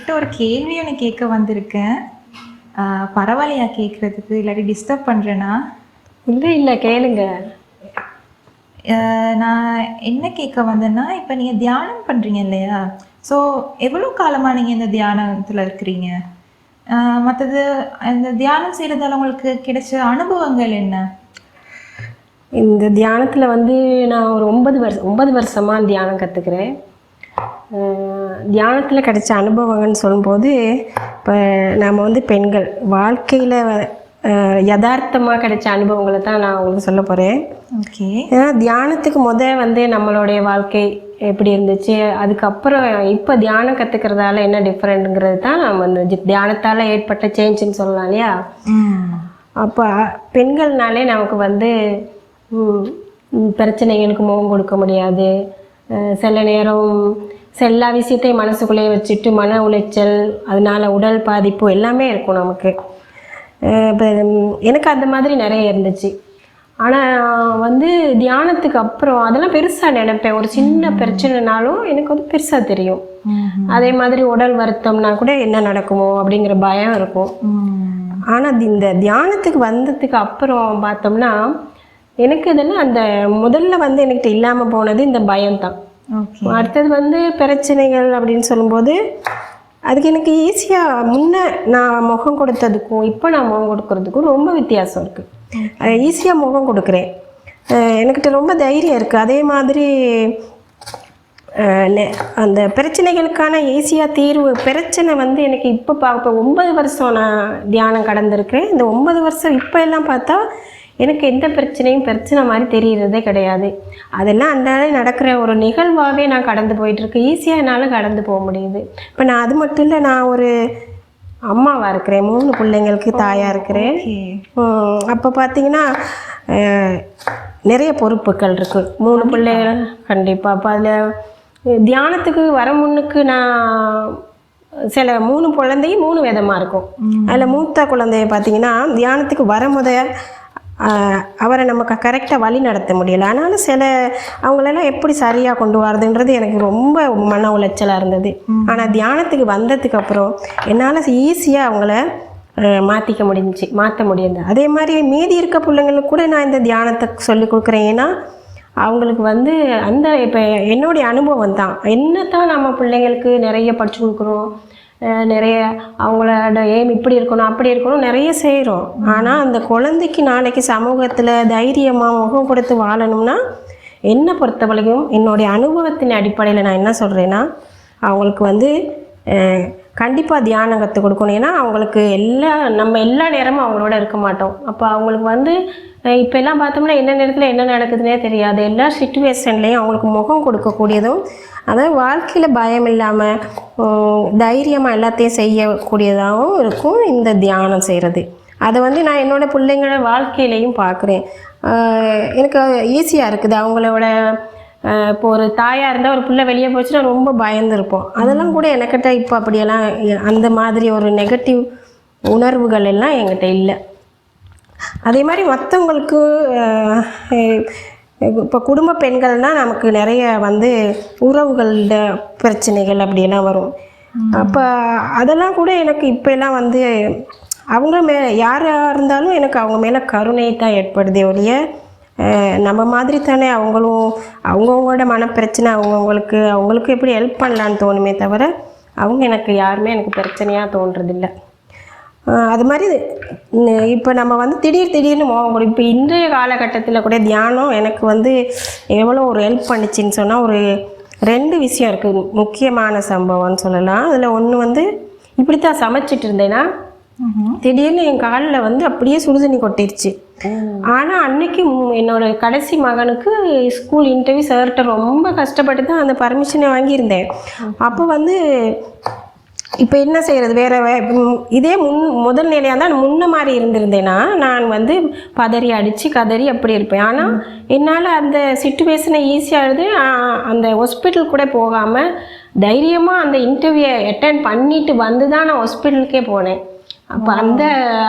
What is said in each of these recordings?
உங்ககிட்ட ஒரு கேள்வி ஒன்று கேட்க வந்திருக்கேன். பரவாயில்லையா கேட்குறதுக்கு இல்லாட்டி டிஸ்டர்ப் பண்ணுறேன்னா இல்லை இல்லை கேளுங்க. நான் என்ன கேட்க வந்தேன்னா இப்போ நீங்கள் தியானம் பண்ணுறீங்க இல்லையா? ஸோ எவ்வளோ காலமாக நீங்கள் இந்த தியானத்தில் இருக்கிறீங்க? மற்றது இந்த தியானம் செய்கிறதால உங்களுக்கு கிடைச்ச அனுபவங்கள் என்ன? இந்த தியானத்தில் வந்து நான் ஒரு ஒன்பது வருஷம் ஒன்பது வருஷமாக தியானம் கற்றுக்கிறேன் தியானத்தில் கிடைச்ச அனுபவங்கள்னு சொல்லும்போது இப்போ நாம் வந்து பெண்கள் வாழ்க்கையில் யதார்த்தமாக கிடைச்ச அனுபவங்களை தான் நான் உங்களுக்கு சொல்ல போகிறேன் ஓகே. ஏன்னா தியானத்துக்கு முத வந்து நம்மளுடைய வாழ்க்கை எப்படி இருந்துச்சு அதுக்கப்புறம் இப்போ தியானம் கற்றுக்கிறதால என்ன டிஃப்ரெண்ட்டுங்கிறது தான் நம்ம அந்த ஜி- தியானத்தால் ஏற்பட்ட சேஞ்சுன்னு சொல்லலாம் இல்லையா? அப்போ பெண்கள்னாலே நமக்கு வந்து பிரச்சனைகளுக்கு முகம் கொடுக்க முடியாது. சில நேரம் சில எல்லா விஷயத்தையும் மனசுக்குள்ளேயே வச்சுட்டு மன உளைச்சல் அதனால உடல் பாதிப்பு எல்லாமே இருக்கும் நமக்கு. இப்ப, எனக்கு அந்த மாதிரி நிறைய இருந்துச்சு. ஆனால் வந்து தியானத்துக்கு அப்புறம் அதெல்லாம் பெருசாக நினைப்பேன். ஒரு சின்ன பிரச்சனைனாலும் எனக்கு வந்து பெருசாக தெரியும். அதே மாதிரி உடல் வருத்தம்னா கூட என்ன நடக்குமோ அப்படிங்கிற பயம் இருக்கும். ஆனால் இந்த தியானத்துக்கு வந்ததுக்கு அப்புறம் பார்த்தோம்னா எனக்கு இதெல்லாம் அந்த முதல்ல வந்து என்கிட்ட இல்லாமல் போனது இந்த பயம்தான். ஓகே அடுத்தது வந்து பிரச்சனைகள் அப்படின்னு சொல்லும்போது அதுக்கு எனக்கு ஈஸியாக முன்னே நான் முகம் கொடுத்ததுக்கும் இப்போ நான் முகம் கொடுக்கறதுக்கும் ரொம்ப வித்தியாசம் இருக்குது ஈஸியாக முகம் கொடுக்குறேன். எனக்கிட்ட ரொம்ப தைரியம் இருக்குது அதே மாதிரி நெ- அந்த பிரச்சனைகளுக்கான ஈஸியாக தீர்வு பிரச்சனை வந்து எனக்கு இப்போ பார்ப்பேன் ஒன்பது வருஷம் நான் தியானம் கடந்திருக்கிறேன். இந்த ஒன்பது வருஷம் இப்போ எல்லாம் பார்த்தா எனக்கு எந்த பிரச்சனையும் பிரச்சனை மாதிரி தெரியறதே கிடையாது. அதெல்லாம் அன்றாட நடக்கிற ஒரு நிகழ்வாகவே நான் கடந்து போயிட்டுருக்கு. ஈஸியாக என்னால் கடந்து போக முடியுது. இப்போ நான் அது மட்டும் இல்லை நான் ஒரு அம்மாவாக இருக்கிறேன். மூணு பிள்ளைங்களுக்கு தாயாக இருக்கிறேன். அப்போ பார்த்தீங்கன்னா நிறைய பொறுப்புகள் இருக்குது மூணு பிள்ளைகள் கண்டிப்பாக அப்போ அதில் தியானத்துக்கு வர முன்னுக்கு நான் சில மூணு குழந்தையும் மூணு விதமாக இருக்கும். அதில் மூத்த குழந்தைய பார்த்தீங்கன்னா தியானத்துக்கு வர முத அஹ், அவரை நம்ம கரெக்டாக வழி நடத்த முடியல. ஆனாலும் சில அவங்களெல்லாம் எப்படி சரியாக கொண்டு வரதுன்றது எனக்கு ரொம்ப மன உளைச்சலாக இருந்தது. ஆனால் தியானத்துக்கு வந்ததுக்கு அப்புறம் என்னால் ஈஸியாக அவங்கள மாற்றிக்க முடிஞ்சுச்சு மாற்ற முடியுது அதே மாதிரி மீதி இருக்க பிள்ளைங்களுக்கு கூட நான் இந்த தியானத்தை சொல்லி கொடுக்குறேன். ஏன்னா அவங்களுக்கு வந்து அந்த இப்போ என்னுடைய அனுபவம் தான் என்ன தான் நம்ம பிள்ளைங்களுக்கு நிறைய படிச்சு கொடுக்குறோம். நிறைய அவங்களோட ஏம் இப்படி இருக்கணும் அப்படி இருக்கணும் நிறைய செய்கிறோம் ஆனால் அந்த குழந்தைக்கு நாளைக்கு சமூகத்தில் தைரியமாக முகம் கொடுத்து வாழணும்னா என்னை பொறுத்தவரைக்கும் என்னுடைய அனுபவத்தின் அடிப்படையில் நான் என்ன சொல்கிறேன்னா அவங்களுக்கு வந்து கண்டிப்பாக தியானம் கற்றுக் கொடுக்கணும். ஏன்னா அவங்களுக்கு எல்லா நம்ம எல்லா நேரமும் அவங்களோட இருக்க மாட்டோம். அப்போ அவங்களுக்கு வந்து இப்போ எல்லாம் பார்த்தோம்னா என்ன நேரத்தில் என்ன நடக்குதுன்னே தெரியாது. எல்லா சுச்சுவேஷன்லேயும் அவங்களுக்கு முகம் கொடுக்கக்கூடியதும் அதாவது வாழ்க்கையில் பயம் இல்லாமல் தைரியமாக எல்லாத்தையும் செய்யக்கூடியதாகவும் இருக்கும் இந்த தியானம் செய்கிறது அதை வந்து நான் என்னோட பிள்ளைங்கள வாழ்க்கையிலையும் பார்க்குறேன். எனக்கு ஈஸியாக இருக்குது. அவங்களோட இப்போ ஒரு தாயாக இருந்தால் ஒரு பிள்ளை வெளியே போச்சுன்னா ரொம்ப பயந்துருப்போம். அதெல்லாம் கூட எனக்கிட்ட இப்போ அப்படியெல்லாம் அந்த மாதிரி ஒரு நெகட்டிவ் உணர்வுகள் எல்லாம் என்கிட்ட இல்லை. அதே மாதிரி மற்றவங்களுக்கு இப்போ குடும்ப பெண்கள்னால் நமக்கு நிறைய வந்து உறவுகளோட பிரச்சனைகள் அப்படியெல்லாம் வரும். அப்போ அதெல்லாம் கூட எனக்கு இப்போ எல்லாம் வந்து அவங்க மே யாராக இருந்தாலும் எனக்கு அவங்க மேலே கருணை தான் ஏற்படுதே ஒழிய நம்ம மாதிரி தானே அவங்களும் அவங்கவுங்களோட மனப்பிரச்சனை அவங்கவுங்களுக்கு அவங்களுக்கு எப்படி ஹெல்ப் பண்ணலான்னு தோணுமே தவிர அவங்க எனக்கு யாருமே எனக்கு பிரச்சனையாக தோன்றதில்லை. அது மாதிரி இப்போ நம்ம வந்து திடீர் திடீர்னு மோகம் இப்போ இன்றைய காலகட்டத்தில் கூட தியானம் எனக்கு வந்து எவ்வளோ ஒரு ஹெல்ப் பண்ணுச்சுன்னு சொன்னால் ஒரு ரெண்டு விஷயம் இருக்குது முக்கியமான சம்பவம்னு சொல்லலாம். அதில் ஒன்று வந்து இப்படி தான் சமைச்சிட்டு இருந்தேன்னா திடீர்னு என் காலில் வந்து அப்படியே சுடுதண்ணி கொட்டிருச்சு. ஆனால் அன்னைக்கு என்னோட கடைசி மகனுக்கு ஸ்கூல் இன்டர்வியூ சார்கிட்ட ரொம்ப கஷ்டப்பட்டு தான் அந்த பர்மிஷனை வாங்கியிருந்தேன். அப்போ வந்து இப்போ என்ன செய்கிறது வேற இதே முன் முதல் நிலையாக தான் முன்ன மாதிரி இருந்திருந்தேன்னா நான் வந்து பதறி அடித்து கதறி அப்படி இருப்பேன். ஆனால் என்னால் அந்த சுச்சுவேஷனை ஈஸியாக எழுது அந்த ஹாஸ்பிட்டல் கூட போகாமல் தைரியமாக அந்த இன்டர்வியூ அட்டன் பண்ணிட்டு வந்து தான் நான் ஹாஸ்பிட்டலுக்கே போனேன். அப்போ அந்த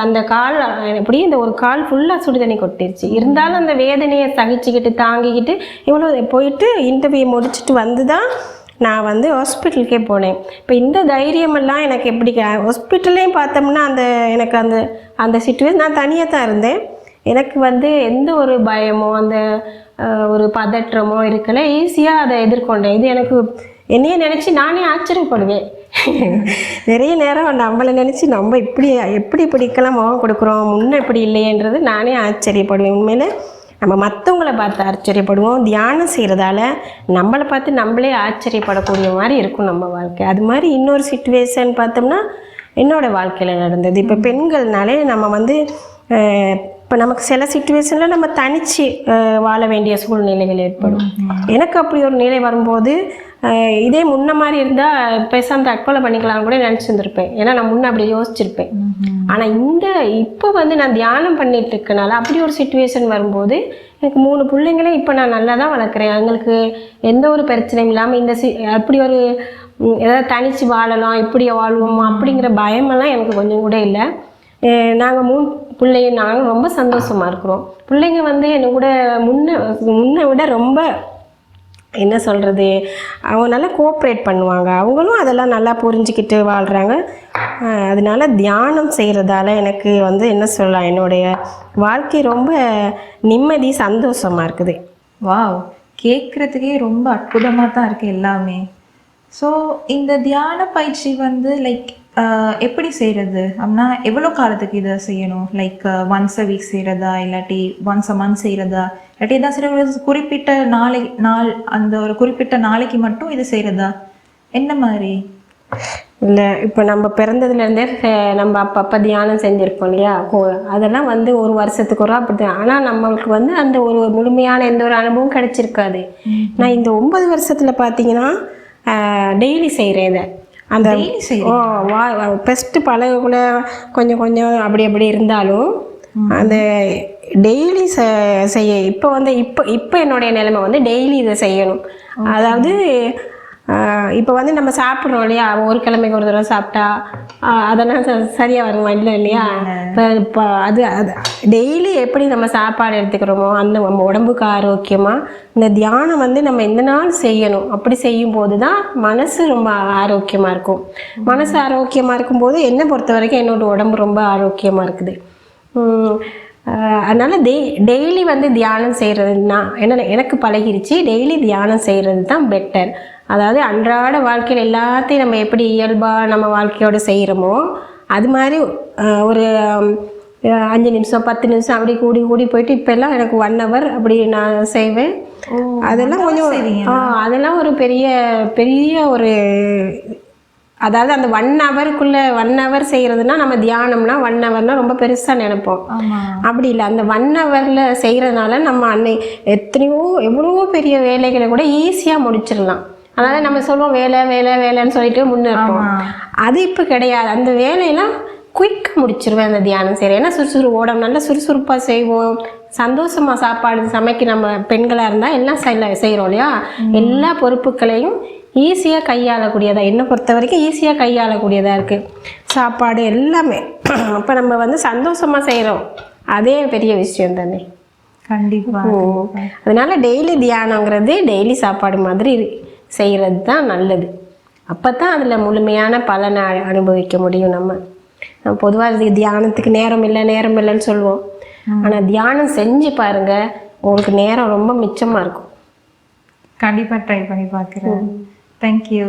அந்த கால் எப்படியும் இந்த ஒரு கால் ஃபுல்லாக சுடு தண்ணி கொட்டிருச்சு. இருந்தாலும் அந்த வேதனையை சகிச்சுக்கிட்டு தாங்கிக்கிட்டு இவ்வளோ போயிட்டு இன்டர்வியூ முடிச்சுட்டு வந்து தான் நான் வந்து ஹாஸ்பிட்டலுக்கே போனேன். இப்போ இந்த தைரியமெல்லாம் எனக்கு எப்படி ஹாஸ்பிட்டல்லையும் பார்த்தோம்னா அந்த எனக்கு அந்த அந்த சுச்சுவேஷன் நான் தனியாக தான் இருந்தேன். எனக்கு வந்து எந்த ஒரு பயமோ அந்த ஒரு பதற்றமோ இருக்கல. ஈஸியாக அதை எதிர்கொண்டேன். இது எனக்கு என்னையே நினச்சி நானே ஆச்சரியப்படுவேன். நிறைய நேரம் நம்மளை நினச்சி நம்ம இப்படி எப்படி இப்படிக்கெல்லாம் முகம் கொடுக்குறோம் முன்ன இப்படி இல்லையன்றது நானே ஆச்சரியப்படுவேன். உண்மையில நம்ம மற்றவங்கள பார்த்து ஆச்சரியப்படுவோம். தியானம் செய்கிறதால நம்மளை பார்த்து நம்மளே ஆச்சரியப்படக்கூடிய மாதிரி இருக்கும் நம்ம வாழ்க்கை. அது மாதிரி இன்னொரு சுச்சுவேஷன் பார்த்தோம்னா என்னோட வாழ்க்கையில் நடந்தது. இப்போ பெண்கள்னாலே நம்ம வந்து இப்போ நமக்கு சில சுச்சுவேஷனில் நம்ம தனிச்சு அஹ், வாழ வேண்டிய சூழ்நிலைகள் ஏற்படும். எனக்கு அப்படி ஒரு நிலை வரும்போது இதே முன்ன மாதிரி இருந்தால் பேசாம தற்கொலை பண்ணிக்கலாம்னு கூட நினச்சிருந்துருப்பேன். ஏன்னா நான் முன்ன அப்படி யோசிச்சிருப்பேன். ஆனால் இந்த இப்போ வந்து நான் தியானம் பண்ணிட்டு இருக்கனால அப்படி ஒரு சுச்சுவேஷன் வரும்போது எனக்கு மூணு பிள்ளைங்களே இப்போ நான் நல்லா தான் வளர்க்குறேன். அவங்களுக்கு எந்த ஒரு பிரச்சனையும் இல்லாமல் இந்த சி அப்படி ஒரு ஏதாவது தனிச்சு வாழலாம் இப்படி வாழ்வோமா அப்படிங்கிற பயமெல்லாம் எனக்கு கொஞ்சம் கூட இல்லை. நாங்கள் மூணு பிள்ளைங்க நாங்கள் ரொம்ப சந்தோஷமாக இருக்கிறோம். பிள்ளைங்க வந்து என்னை கூட முன்ன முன்ன விட ரொம்ப என்ன சொல்கிறது அவங்க நல்லா கோஆப்ரேட் பண்ணுவாங்க. அவங்களும் அதெல்லாம் நல்லா புரிஞ்சுக்கிட்டு வாழ்கிறாங்க அதனால தியானம் செய்கிறதால எனக்கு வந்து என்ன சொல்லலாம்? என்னுடைய வாழ்க்கை ரொம்ப நிம்மதி சந்தோஷமாக இருக்குது. வாவ். கேட்குறதுக்கே ரொம்ப அற்புதமாக தான் இருக்குது எல்லாமே. ஸோ இந்த தியான பயிற்சி வந்து லைக் எப்படி செய்கிறது அப்படின்னா எவ்வளோ காலத்துக்கு இதை செய்யணும்? லைக் ஒன்ஸ் அ வீக் செய்கிறதா இல்லாட்டி ஒன்ஸ் அ மந்த் செய்கிறதா இல்லாட்டி சில ஒரு குறிப்பிட்ட நாளை நாள் அந்த ஒரு குறிப்பிட்ட நாளைக்கு மட்டும் இது செய்கிறதா என்ன மாதிரி? இல்லை இப்போ நம்ம பிறந்ததுலேருந்தே நம்ம அப்பப்போ தியானம் செஞ்சுருப்போம் இல்லையா? அதெல்லாம் வந்து ஒரு வருஷத்துக்கு ஒரு அப்படி தான். ஆனால் நம்மளுக்கு வந்து அந்த ஒரு முழுமையான எந்த ஒரு அனுபவம் கிடைச்சிருக்காது. நான் இந்த ஒன்பது வருஷத்தில் பார்த்தீங்கன்னா டெய்லி செய்கிறேன் இதை. அந்த? ஓ வா ஃபஸ்ட்டு பழகுல கொஞ்சம் கொஞ்சம் அப்படி அப்படி இருந்தாலும் அந்த டெய்லி செய்ய இப்போ வந்து இப்போ இப்போ என்னுடைய நிலைமை வந்து டெய்லி இதை செய்யணும். அதாவது இப்போ வந்து நம்ம சாப்பிட்றோம் இல்லையா? ஒரு கிழமைக்கு ஒரு தடவை சாப்பிட்டா அதெல்லாம் ச- சரியா வருமா இல்லை இல்லையா? இப்போ அது அது டெய்லி எப்படி நம்ம சாப்பாடு எடுத்துக்கிறோமோ அந்த நம்ம உடம்புக்கு ஆரோக்கியமாக இந்த தியானம் வந்து நம்ம எந்த நாள் செய்யணும். அப்படி செய்யும்போது தான் மனசு ரொம்ப ஆரோக்கியமாக இருக்கும். மனசு ஆரோக்கியமாக இருக்கும்போது என்னை பொறுத்த வரைக்கும் என்னோட உடம்பு ரொம்ப ஆரோக்கியமாக இருக்குது. அதனால டெய் டெய்லி வந்து தியானம் செய்கிறதுனா என்ன எனக்கு பழகிருச்சு. டெய்லி தியானம் செய்கிறது தான் பெட்டர் அதாவது அன்றாட வாழ்க்கையில் எல்லாத்தையும் நம்ம எப்படி இயல்பாக நம்ம வாழ்க்கையோட செய்கிறோமோ அது மாதிரி ஒரு அஞ்சு நிமிஷம் பத்து நிமிஷம் அப்படி கூடி கூடி போயிட்டு இப்போ எல்லாம் எனக்கு ஒன் ஹவர் அப்படி நான் செய்வேன். அதெல்லாம் கொஞ்சம் ஆ அதெல்லாம் ஒரு பெரிய பெரிய ஒரு அதாவது அந்த ஒன் ஹவருக்குள்ள ஒன் ஹவர் செய்கிறதுனா நம்ம தியானம்னா ஒன் ஹவர்னா ரொம்ப பெருசாக நினைப்போம். அப்படி இல்லை அந்த ஒன் ஹவரில் செய்கிறதுனால நம்ம அன்னை எத்தனையோ எவ்வளவோ பெரிய வேலைகளை கூட ஈஸியாக முடிச்சிடலாம். அதாவது நம்ம சொல்லுவோம் வேலை வேலை வேலைன்னு சொல்லிட்டு முன்னேறோம் அது இப்போ கிடையாது. அந்த வேலையெல்லாம் குயிக்காக முடிச்சிருவேன் அந்த தியானம் செய்கிறேன் ஏன்னா சுறுசுறு ஓடம் நல்லா சுறுசுறுப்பாக செய்வோம். சந்தோஷமாக சாப்பாடு சமைக்க நம்ம பெண்களாக இருந்தால் எல்லாம் செய்கிறோம் இல்லையா? எல்லா பொறுப்புகளையும் ஈஸியாக கையாளக்கூடியதா. என்னை பொறுத்த வரைக்கும் ஈஸியாக கையாளக்கூடியதாக இருக்குது சாப்பாடு எல்லாமே. அப்போ நம்ம வந்து சந்தோஷமாக செய்கிறோம் அதே பெரிய விஷயம் தானே. கண்டிப்பா ம். அதனால டெய்லி தியானங்கிறது டெய்லி சாப்பாடு மாதிரி செய்கிறது தான் நல்லது. அப்போ தான் அதில் முழுமையான பலனை அனுபவிக்க முடியும் நம்ம. பொதுவாக தியானத்துக்கு நேரம் இல்லை நேரம் இல்லைன்னு சொல்லுவோம். ஆனால் தியானம் செஞ்சு பாருங்க உங்களுக்கு நேரம் ரொம்ப மிச்சமாக இருக்கும். கண்டிப்பா ட்ரை பண்ணி பார்க்குறேன். தேங்க்யூ